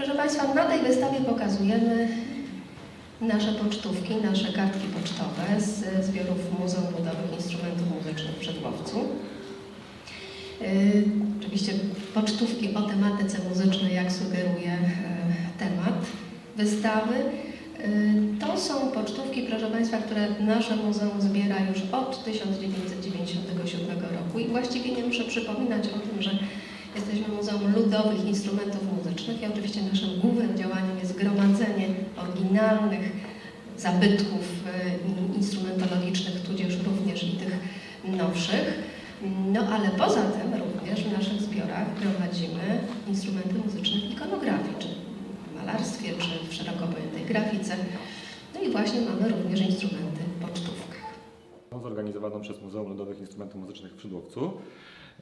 Proszę Państwa, na tej wystawie pokazujemy nasze pocztówki, nasze kartki pocztowe z zbiorów Muzeum Ludowych Instrumentów Muzycznych w Przedłowcu. Yy, Oczywiście pocztówki o tematyce muzycznej, jak sugeruje e, temat wystawy. Yy, To są pocztówki, proszę Państwa, które nasze muzeum zbiera już od 1997 roku i właściwie nie muszę przypominać o tym, że jesteśmy Muzeum Ludowych Instrumentów Muzycznych i oczywiście naszym głównym działaniem jest gromadzenie oryginalnych zabytków e, instrumentologicznych, tudzież również i tych nowszych. No ale poza tym również w naszych zbiorach gromadzimy instrumenty muzyczne w ikonografii, czy w malarstwie, czy w szeroko pojętej grafice. No i właśnie mamy również instrumenty w pocztówkach. zorganizowaną przez Muzeum Ludowych Instrumentów Muzycznych w Przydłowcu.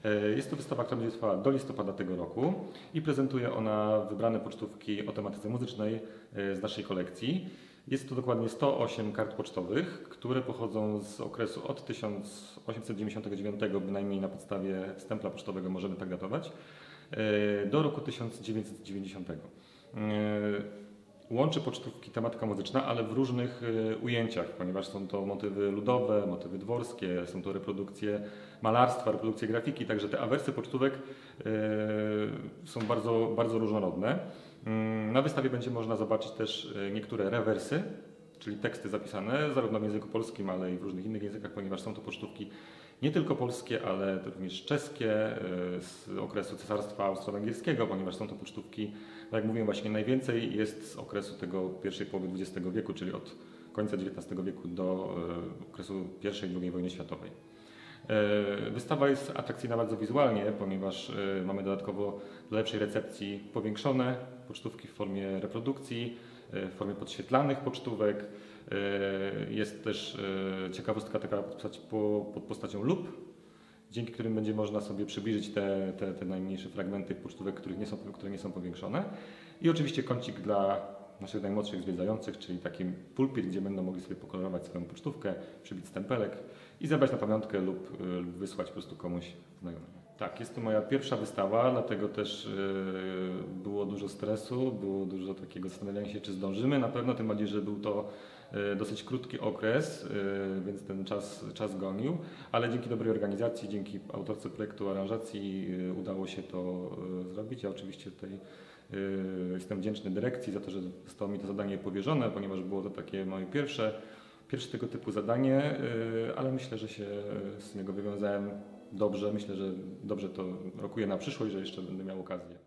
E, Jest to wystawa, która będzie trwała do listopada tego roku i prezentuje ona wybrane pocztówki o tematyce muzycznej e, z naszej kolekcji. Jest to dokładnie 108 kart pocztowych, które pochodzą z okresu od 1899, bynajmniej na podstawie stempla pocztowego możemy tak datować, e, do roku 1990. Łączy pocztówki tematyka muzyczna, ale w różnych e, ujęciach, ponieważ są to motywy ludowe, motywy dworskie, są to reprodukcje malarstwa, reprodukcje grafiki, także te awersje pocztówek e, są bardzo, bardzo różnorodne. Mm, Na wystawie będzie można zobaczyć też e, niektóre rewersy, czyli teksty zapisane zarówno w języku polskim, ale i w różnych innych językach, ponieważ są to pocztówki nie tylko polskie, ale również czeskie e, z okresu Cesarstwa Austro-Węgierskiego, ponieważ są to pocztówki, tak jak mówiłem właśnie, najwięcej jest z okresu tego pierwszej połowy XX wieku, czyli od końca XIX wieku do e, okresu I i II wojny światowej. E, Wystawa jest atrakcyjna bardzo wizualnie, ponieważ mamy dodatkowo dla lepszej recepcji powiększone pocztówki w formie reprodukcji, w formie podświetlanych pocztówek. E, Jest też e, ciekawostka taka pod, postacią lup, dzięki którym będzie można sobie przybliżyć te, te, te najmniejsze fragmenty pocztówek, których nie są, które nie są powiększone. I oczywiście kącik dla naszych najmłodszych zwiedzających, czyli taki pulpit, gdzie będą mogli sobie pokolorować swoją pocztówkę, przybić stempelek i zabrać na pamiątkę lub, y, lub wysłać po prostu komuś znajomemu. Tak, jest to moja pierwsza wystawa, dlatego też y, było dużo stresu, było dużo takiego zastanawiania się, czy zdążymy. Na pewno, tym bardziej, że był to y, dosyć krótki okres, y, więc ten czas, czas gonił, ale dzięki dobrej organizacji, dzięki autorce projektu aranżacji udało się to zrobić. Ja oczywiście tutaj jestem wdzięczny dyrekcji za to, że zostało mi to zadanie powierzone, ponieważ było to takie moje pierwsze, pierwsze tego typu zadanie, ale myślę, że się z niego wywiązałem dobrze. Myślę, że dobrze to rokuje na przyszłość, że jeszcze będę miał okazję.